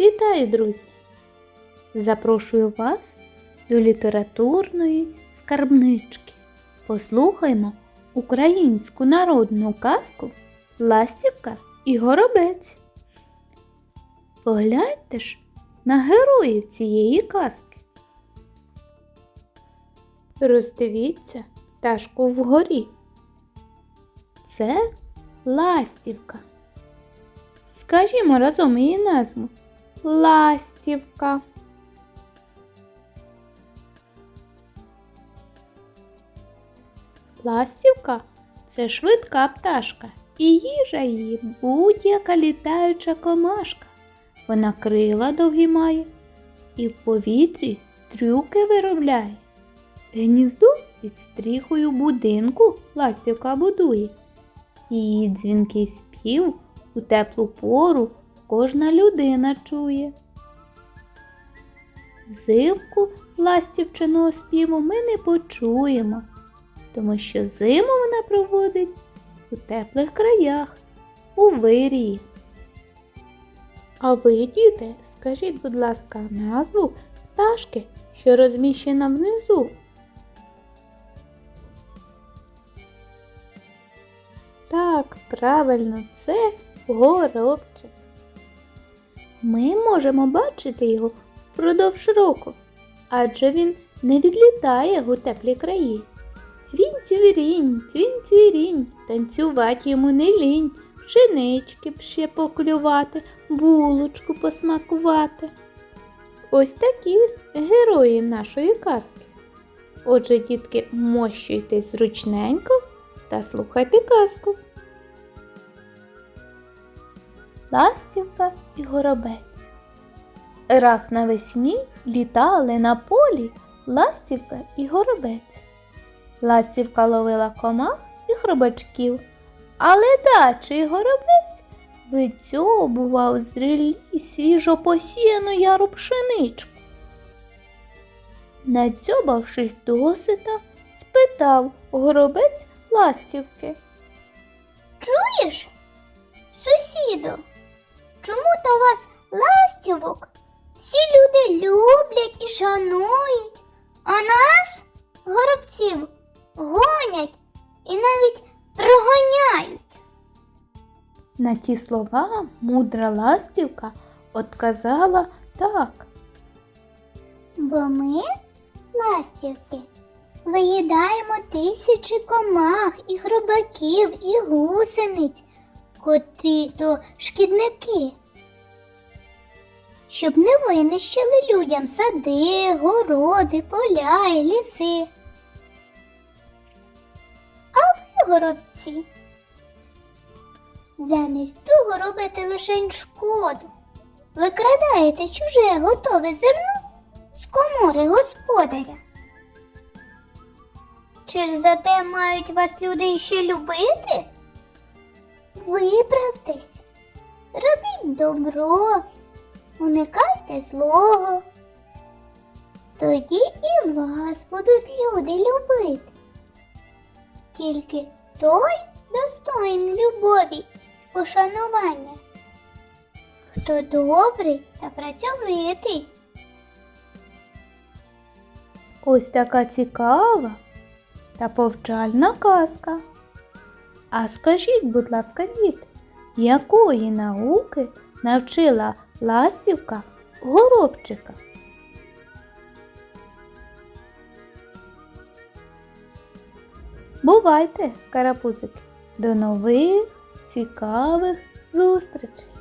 Вітаю, друзі! Запрошую вас до літературної скарбнички. Послухаймо українську народну казку Ластівка і Горобець. Погляньте ж на героїв цієї казки. Роздивіться пташку вгорі. Це ластівка. Скажімо разом її назву. Ластівка. Ластівка це швидка пташка, і їжа її будь-яка літаюча комашка. Вона крила довгі має і в повітрі трюки виробляє. Гніздо під стріхою будинку ластівка будує. Її дзвінкий спів у теплу пору кожна людина чує. Зивку ластівчиного співу ми не почуємо, тому що зиму вона проводить у теплих краях, у вирії. А ви, діти, скажіть, будь ласка, назву пташки, що розміщена внизу. Так, правильно, це горобчик. Ми можемо бачити його впродовж року, адже він не відлітає у теплі краї. Цвінь цвірінь, цвінь цвірінь, танцювати йому не лінь, пшенички б поклювати, булочку посмакувати. Ось такі герої нашої казки. Отже, дітки, мощуйтесь зручненько та слухайте казку. Ластівка і горобець. Раз навесні літали на полі ластівка і горобець. Ластівка ловила комах і хробачків, але дачий горобець від цього бував свіжо посіяну яру пшеничку. Надзьобавшись досита, спитав горобець ластівки. Чуєш, сусіду, чому то вас ластівок? Всі люди люблять і шанують, а нас, горобців, гонять і навіть проганяють. На ті слова мудра ластівка отказала так. Бо ми, ластівки, виїдаємо тисячі комах і хробаків, і гусениць, котрі то шкідники. Щоб не винищили людям сади, городи, поля і ліси. А ви, горобці, замість того робите лише шкоду. Викрадаєте чуже готове зерно з комори господаря. Чи ж зате мають вас люди ще любити? Виправтесь, робіть добро, уникайте злого. Тоді і вас будуть люди любити. Тільки той достоїн любові, пошанування, хто добрий та працьовитий. Ось така цікава та повчальна казка. А скажіть, будь ласка, діти, якої науки навчила ластівка горобчика? Бувайте, карапузики! До нових цікавих зустрічей!